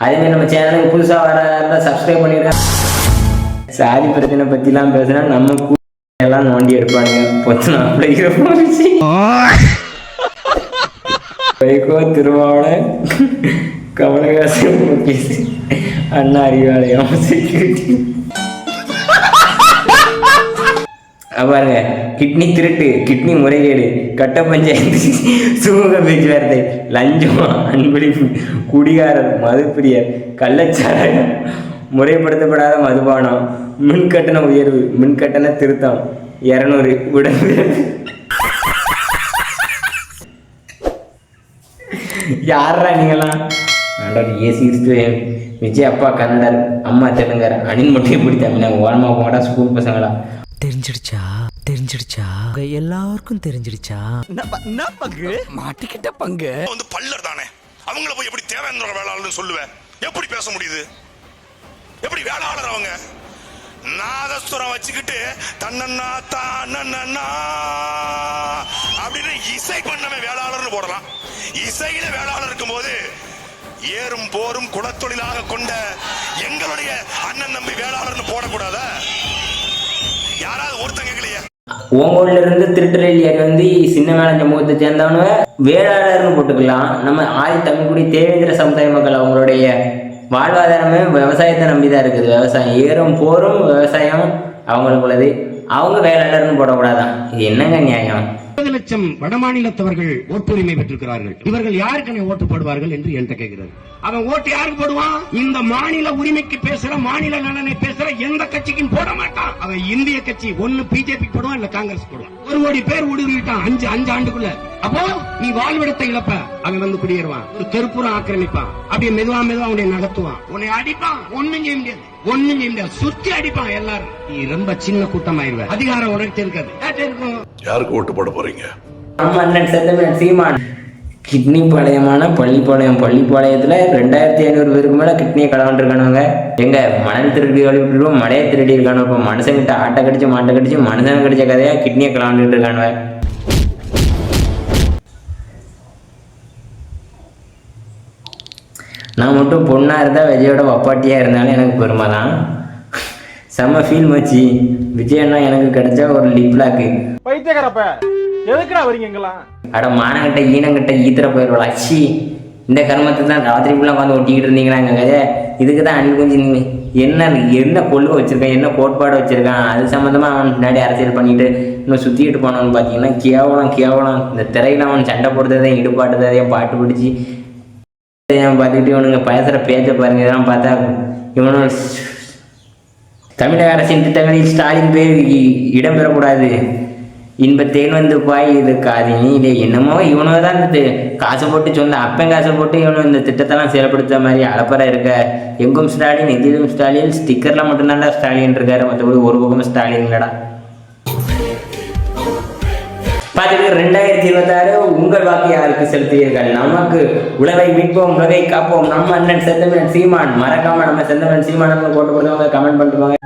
அதேமாதிரி நம்ம சேனலுக்கு புதுசாக வர சப்ஸ்கிரைப் பண்ணிடுறேன் சாதி பிரச்சனை பற்றிலாம் பேசுனா நம்ம கூட எல்லாம் நோண்டி எடுப்பானுங்க. பொத்து அப்படிங்கிற போச்சு வைகோ திருமாவளவன் கமலஹாசன் அண்ணா அறிவாலயம் செக்யூரிட்டி பாருங்க கிட்னி திருட்டு கிட்னி முறைகேடு கட்ட பஞ்சாயத்து சுமூக பேச்சுவார்த்தை லஞ்சம் அன்பளிப்பு குடிகாரர் மதுப்பிரியர் கள்ளச்சாராயம் முறைப்படுத்தப்படாத மதுபானம் மின் கட்டண உயர்வு மின் கட்டண திருத்தம் இரநூறு உடம்பு யாரா நீங்களாம் ஆண்டவர் ஏசி விஜய் அப்பா கன்னடர் அம்மா தெலுங்கர் அணின் மட்டும் எப்படி தமிழ் ஓரமாக போட ஸ்கூல் பசங்களா. தெரிஞ்சிடுச்சா? தெரிஞ்சிடுச்சா? உங்க எல்லாருக்கும் தெரிஞ்சிடுச்சா? மாட்டிக்கிட்ட பங்கு. வந்து பல்லர் தானே. அவங்கள போய் எப்படி தேவேந்திர வேளாளர்னு சொல்லுவேன். எப்படி பேச முடியுது? எப்படி வேளாளர் அவங்க? நாதஸ்வரம் வச்சுக்கிட்டு தன்னன்னா தானன்னா அப்படின்னு இசை பண்ணவே வேளாளர்னு போடலாம். இசையில வேளாளர் இருக்கும்போது ஏறும் போரும் குலத்தொழிலாக கொண்ட எங்களுடைய அண்ணன் நம்பி வேளாளர்னு போடக்கூடாதா? ஓங்கோலிருந்து இருந்து திருட்டுறையில் ஏறி வந்து சின்ன மேல சமூகத்தை சேர்ந்தவனு வேளாளர்னு போட்டுக்கலாம். நம்ம ஆதி தமிழ்குடி தேவேந்திர சமுதாய மக்கள் அவங்களுடைய வாழ்வாதாரமே விவசாயத்தை நம்பி தான் இருக்குது. விவசாயம் ஏறும் போரும் விவசாயம் அவங்களுக்கு உள்ளது அவங்க வேளாளர்னு போடக்கூடாதான். இது என்னங்க நியாயம்? முப்பது லட்சம் வடமாநிலத்தவர்கள் ஓட்டுரிமை பெற்றிருக்கிறார்கள். இவர்கள் யாருக்கு ஓட்டு போடுவார்கள் என்று என்கிட்ட கேட்கிறது அவன் ஓட்டு யாருக்கு போடுவான்? இந்த மாநில உரிமைக்கு பேசுற மாநில நலனை பேசுற எந்த கட்சிக்கும் போட மாட்டான். அவன் இந்திய கட்சி ஒன்னு பிஜேபி போடுவான் இல்ல காங்கிரஸ் போடுவான். ஒரு கோடி பேர் ஊடுருவிட்டான் அஞ்சு அஞ்சு ஆண்டுக்குள்ள. அப்போ நீ வாழ்விடத்தை இழப்ப. அவன் வந்து குடியேறுவான். ஒரு தெருப்புறம் ஆக்கிரமிப்பான். அப்படியே மெதுவா மெதுவா அவனை நகர்த்துவான். உன்னை அடிப்பான். ஒண்ணும் செய்ய முடியாது. ஒண்ணும் செய்ய முடியாது. சுத்தி அடிப்பான் எல்லாரும். நீ ரொம்ப சின்ன கூட்டமாயிருவ. அதிகாரம் உனக்கு இருக்காது இருக்கும் யாருக்கு ஓட்டு போட போறீங்க? நம்ம அண்ணன் செந்தமிழன் சீமான். கிட்னி பாளையமான பள்ளிப்பாளையம். பள்ளிப்பாளையத்தில் ரெண்டாயிரத்தி ஐநூறு பேருக்கு மேலே கிட்னியை களவாண்டுருக்கானுங்க எங்க மணல் திருடி வழிபட்டுருவோம் மழையை திருடி இருக்கானு இப்போ மனுஷங்கிட்ட ஆட்டை கடிச்சு மாட்டை கடிச்சு மனுஷன் கடிச்ச கதையாக கிட்னியை களவாண்டுட்டு இருக்கானுங்க நான் மட்டும் பொண்ணாக இருந்தால் விஜயோட வப்பாட்டியாக இருந்தாலும் எனக்கு பெருமை தான் செம்ம ஃபீல் மச்சி. விஜய் அண்ணா எனக்கு கிடைச்சா ஒரு லிப் லாக்கு பைத்தியக்காரப்ப எதுக்குடா வரீங்க இங்கெல்லாம்? அட மானங்கிட்ட ஈனங்கிட்ட ஈத்திர போயிடுவா அச்சி இந்த கர்மத்தை தான் ராத்திரி ஃபுல்லாக உட்காந்து ஒட்டிக்கிட்டு இருந்தீங்களா எங்கள் இதுக்கு தான் அன்பு கொஞ்சம் என்ன என்ன கொள்கை வச்சிருக்கான் என்ன கோட்பாடு வச்சிருக்கான்? அது சம்மந்தமாக அவன் முன்னாடி அரசியல் பண்ணிட்டு இன்னும் சுற்றிக்கிட்டு போனவன் பார்த்தீங்கன்னா கேவலம் கேவலம். இந்த திரையில அவன் சண்டை போடுறதையும் ஈடுபாட்டுறதையும் பாட்டு பிடிச்சி பார்த்துக்கிட்டு இவனுங்க பேசுகிற பேச்சை பாருங்க இதெல்லாம் பார்த்தா இவனு தமிழக அரசின் திட்டங்களில் ஸ்டாலின் பேர் இ- இடம்பெறக்கூடாது. இன்பத்தேன் வந்து பாய் இருக்காது இல்லை என்னமோ இவனோ தான் காசு போட்டு சொன்ன அப்பன் காசை போட்டு இவனும் இந்த திட்டத்தெல்லாம் செயல்படுத்த மாதிரி அளப்பற இருக்க. எங்கும் ஸ்டாலின் எதிலும் ஸ்டாலின். ஸ்டிக்கர்லாம் மட்டும்தான்டா ஸ்டாலின் இருக்காரு. மற்றபடி ஒரு பக்கம் ஸ்டாலின் இல்லடா. பார்த்துட்டு ரெண்டாயிரத்தி இருபத்தாறு உங்கள் வாக்கு யாருக்கு செலுத்துவீர்கள்? நமக்கு உலகை மீட்போம் உலகை காப்போம். நம்ம அண்ணன் செந்தமன் சீமான். மறக்காம நம்ம செந்தமன் சீமான் போட்டு கொடுத்தவங்க கமெண்ட் பண்ணுவாங்க